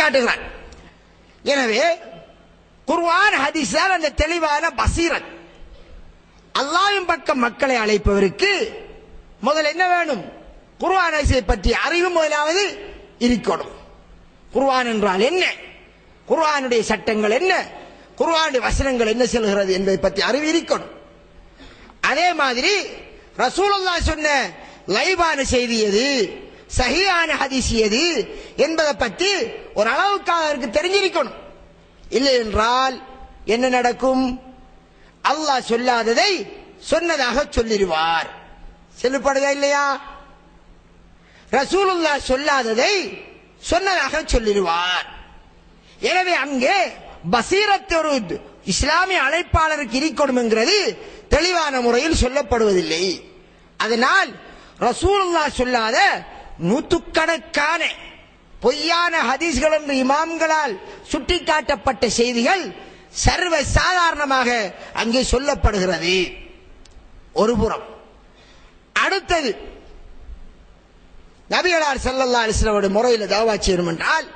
காட்டுகிறான் எனவே குர்வான் ஹதீஸ் அந்த தெளிவான பசீரன் அல்லாவின் பக்கம் மக்களை அழைப்பவருக்கு முதல் என்ன வேணும்? குர்வான் ஹதீஸை பற்றி அறிவு முதலாவது இருக்கணும். குர்வான் என்றால் என்ன? குர்வானுடைய சட்டங்கள் என்ன? குர்வானுடைய வசனங்கள் என்ன சொல்கிறது என்பதை பற்றி அறிவு இருக்கணும். அதே மாதிரி ரசூலுல்லாஹ் சொன்ன லைவான செய்தி எது? சகியான ஹதீஸ் எது? என்பதை பற்றி ஒரு அளவுக்காக அவருக்கு தெரிஞ்சிருக்கணும். இல்லை என்றால் என்ன நடக்கும்? அல்லாஹ் சொல்லாததை சொன்னதாக சொல்லிடுவார். செல்லுப்படுதா இல்லையா? ரசூலுல்லா சொல்லாததை சொன்னதாக சொல்லிடுவார். எனவே அங்கே பசீரத் ஒரு இஸ்லாமிய அழைப்பாளருக்கு இருக்கணும் என்கிறது தெளிவான முறையில் சொல்லப்படுவதில்லை. அதனால் ரசூலுல்லா சொல்லாத நூற்றுக்கணக்கான பொய்யான ஹதீஸ்கள் என்று இமாம்களால் சுட்டிக்காட்டப்பட்ட செய்திகள் சர்வ சாதாரணமாக அங்கே சொல்லப்படுகிறது. ஒரு புறம். அடுத்தது நபிகளார் செல்லல்லா அலைஹி முறையில் தாவா செய்யணும் என்றால்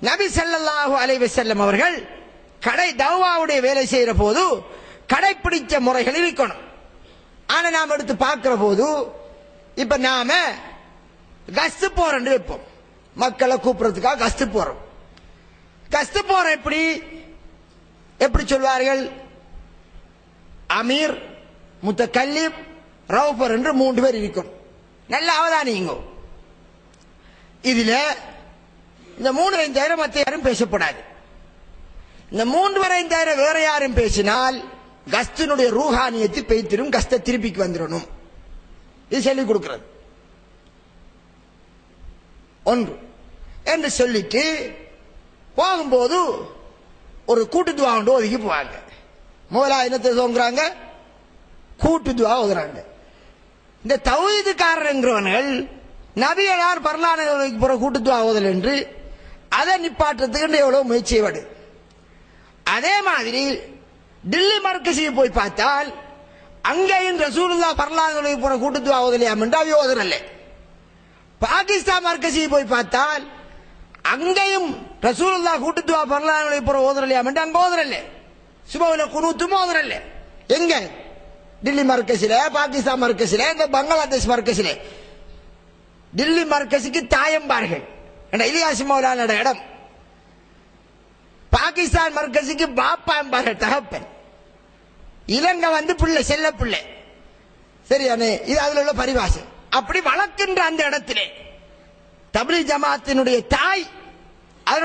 நபி செல்லல்லாஹு அலைவி செல்லம் அவர்கள் கடை தவாவுடைய வேலை செய்கிற போது கடைப்பிடிச்ச முறைகள் இருக்கணும் ஆனா நாம் எடுத்து பார்க்கிற போது இப்ப நாம கஸ்து போறோம் வைப்போம் மக்களை கூப்பிடுறதுக்காக கஸ்து போறோம். கஸ்து போறோம் எப்படி? எப்படி சொல்வார்கள்? அமீர் முத்த கல்லீப் ரவுபர் என்று மூன்று பேர் இருக்கும். நல்ல அவதானிங்க. இதுல இந்த மூணு ஐந்தாயிரம் மத்த யாரும் பேசப்படாது. இந்த மூன்று வரையும் ஐந்தாயிரம் வேற யாரும் பேசினால் கஸ்தினுடைய ரூஹானியத்தை பெய்த்திரும் கஸ்த திருப்பிக்கு வந்துடணும். இது சொல்லிக் கொடுக்கிறது. ஒன்று. என்று சொல்லிட்டு போகும்போது ஒரு கூட்டு துவா ஒன்று ஒதுக்கி போவாங்க. முதலா என்னத்தை தோங்குறாங்க கூட்டு துவா ஓதுறாங்க. இந்த தௌஹீதுக்காரங்கிறவர்கள் நபியலார் பரலானவர்களுக்கு போற கூட்டு துவா ஓதல் என்று அதை நிப்பாட்டுறதுக்கு எவ்வளவு முயற்சி வடு அதே மாதிரி டில்லி மர்க்கசியை போய் பார்த்தால் அங்கேயும் ரசூலுல்லா பரலான போற கூட்டு துவா ஓதலையாம் என்று அவை ஓதுறல்ல. பாகிஸ்தான் மர்க்கசியை போய் பார்த்தால் அங்கேயும் ரசூலுல்லா கூட்டுத்துவா பரலான போற ஓதுறலையாம் என்று அங்க ஓதுறல்ல சுபவுல குனூத்தும் ஓதுறல்ல எங்க? டில்லி மர்க்கசில பாகிஸ்தான் மர்க்கசில இந்த பங்களாதேஷ் மர்க்கசில. டில்லி மர்க்கசுக்கு தாயம்பார்கள் இலியாசி மௌலானோட இடம். பாகிஸ்தான் மர்க்கசுக்கு பாப்பா என்பார்கள் தகப்பன். இலங்கை வந்து பிள்ளை செல்ல பிள்ளை. சரியானே? இது அதுல உள்ள பரிபாஷை. அப்படி வளர்க்கின்ற அந்த இடத்திலே தமிழ் ஜமாத்தினுடைய தாய்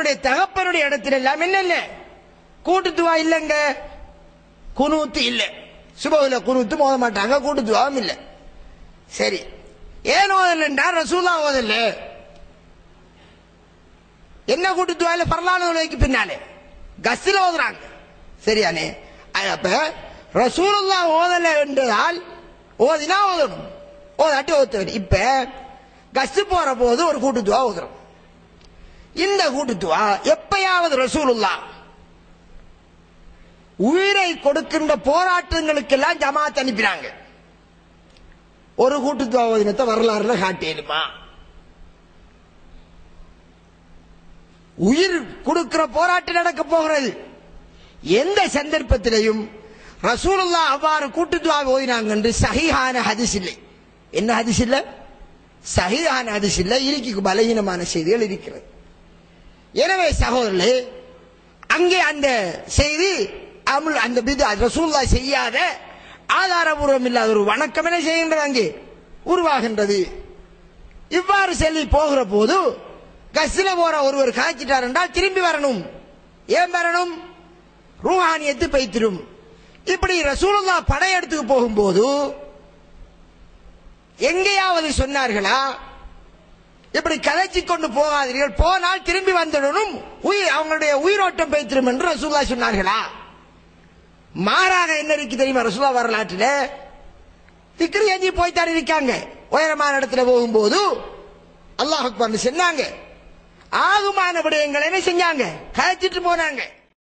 அவருடைய தகப்பனுடைய இடத்துல எல்லாம் என்ன இல்ல கூட்டுத்துவா இல்லைங்க. குனூத்து இல்லை. சுபவுல குனூத்து மோத மாட்டாங்க கூட்டுத்துவாவும் இல்லை. சரி. ஏன் ஓதல் ரசூலா ஓதல்ல என்ன கூட்டுத்துவாயில பரலான உலகைக்கு பின்னாலே. கஸ்ல ஓதுறாங்க சரியானே. அப்ப ரசூலுல்லா ஓதல என்றால் ஓதினா ஓதணும். ஓதாட்டி ஓத்துவேன். இப்ப கஸ்து போற போது ஒரு கூட்டுத்துவா ஓதுறோம் இந்த கூட்டுத்துவா எப்பயாவது ரசூலுல்லா உயிரை கொடுக்கின்ற போராட்டங்களுக்கெல்லாம் ஜமாத் அனுப்பினாங்க. ஒரு கூட்டுத்துவா ஓதினத்தை வரலாறுல காட்டியிருமா உயிர் கொடுக்கிற போராட்டம் நடக்க போகிறது. எந்த சந்தர்ப்பத்திலையும் ரசூலுல்லா அவ்வாறு கூட்டுத்துவா ஓதினாங்க என்று சகிஹான ஹதிஸ் இல்லை. என்ன ஹதிஸ் இல்ல? சகிஹான ஹதிஸ் இல்லை. இருக்கு பலகீனமான செய்திகள் இருக்கிறது. எனவே சகோதரர்களே அங்கே அந்த செய்தி அமுல் அந்த பிது ரசூல்லா செய்யாத ஆதாரபூர்வம் இல்லாத ஒரு வணக்கம் செய்கின்றது அங்கே? உருவாகின்றது. இவ்வாறு சொல்லி போகிற போது கஸ்ல போற ஒருவர் காய்ச்சிட்டார் என்றால் திரும்பி வரணும். ஏன் வரணும்? ரூஹானியத்து பைத்திரும் இப்படி ரசூலுல்லா படையெடுத்துக்கு போகும்போது எங்கேயாவது சொன்னார்களா? இப்படி கதைச்சி கொண்டு போகாதீர்கள். போனால் திரும்பி வந்துடணும். உயிர் அவங்களுடைய உயிரோட்டம் பைத்திரும் என்று ரசூல்லா சொன்னார்களா? மாறாக என்ன இருக்கு தெரியுமா ரசூலா வரலாற்றில்? திக்ரி எஞ்சி போய்த்தான் இருக்காங்க. உயரமான இடத்துல போகும்போது அல்லாஹ் அக்பர்னு சொன்னாங்க. ஆகுமான விடயங்களை என்ன செஞ்சாங்க? கதைச்சிட்டு போனாங்க.